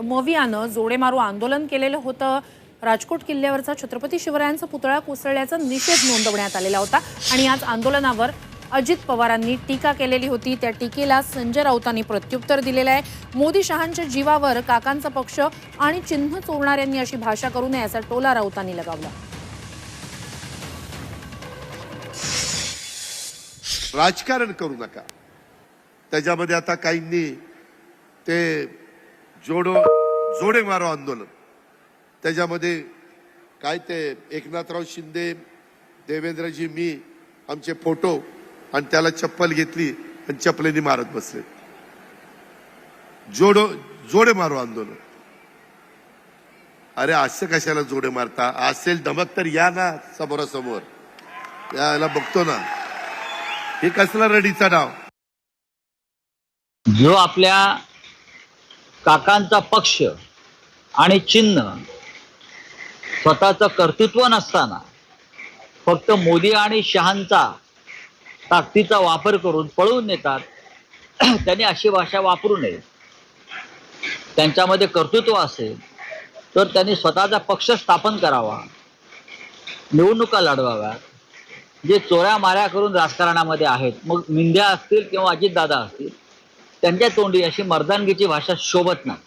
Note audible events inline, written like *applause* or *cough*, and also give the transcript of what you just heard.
मवियानं जोडेमारू आंदोलन केलेलं होतं. राजकोट किल्ल्यावरचा छत्रपती शिवरायांचा पुतळा कोसळल्याचा निषेध नोंदवण्यात आलेला होता आणि आज आंदोलनावर अजित पवारांनी टीका केलेली होती. त्या टीकेला संजय राऊतांनी प्रत्युत्तर दिलेलं आहे. मोदी शहांच्या जीवावर काकांचा पक्ष आणि चिन्ह चोरणाऱ्यांनी अशी भाषा करू नये असा टोला राऊतांनी लगावला. राजकारण करू नका. त्याच्यामध्ये आता काहींनी ते जोडो जोडे मारो आंदोलन. त्याच्यामध्ये काय ते एकनाथराव शिंदे देवेंद्रजी मी आमचे फोटो आणि त्याला चप्पल घेतली आणि चप्पलेनी मारत बसले. जोडो जोडे मारो आंदोलन. अरे असं कशाला जोडे मारता? असेल धमक तर या ना समोरासमोर. याला बघतो ना. हे कसला रडीचा डाव जो आपल्या काकांचा पक्ष आणि चिन्ह स्वतःचं कर्तृत्व नसताना फक्त मोदी आणि शहांचा ताकदीचा वापर करून पळवून नेतात *clears throat* त्यांनी अशी भाषा वापरू नये. त्यांच्यामध्ये कर्तृत्व असेल तर त्यांनी स्वतःचा पक्ष स्थापन करावा. निवडणुका लढवाव्यात. जे चोऱ्या माऱ्या करून राजकारणामध्ये आहेत मग मिंध्या असतील किंवा अजितदादा असतील त्यांच्या तोंडी अशी मर्दानगीची भाषा शोभत नाही.